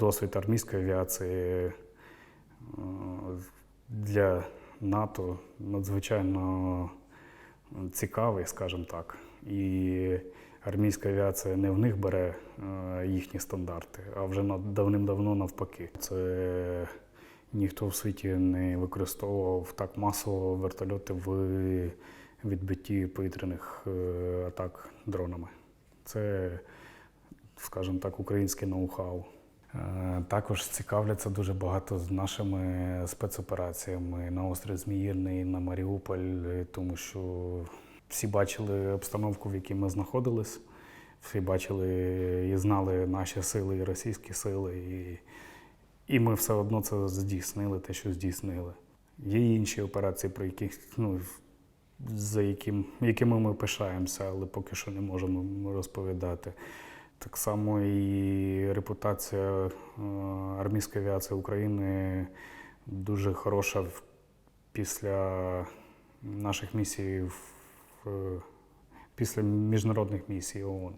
Досвід армійської авіації е, для НАТО надзвичайно цікавий, скажімо так. І армійська авіація не в них бере е, їхні стандарти, а вже давним-давно навпаки. Це ніхто в світі не використовував так масово вертольоти в відбитті повітряних е, атак дронами. Це, скажімо так, українське ноу-хау. Е, Також цікавляться дуже багато з нашими спецопераціями на острів Зміїрний, на Маріуполь, тому що всі бачили обстановку, в якій ми знаходились, всі бачили і знали наші сили і російські сили, і, і ми все одно це здійснили, те, що здійснили. Є інші операції, про яких ну, за яким, якими ми пишаємося, але поки що не можемо розповідати. Так само і репутація е, армійської авіації України дуже хороша після наших місій, після міжнародних місій ООН.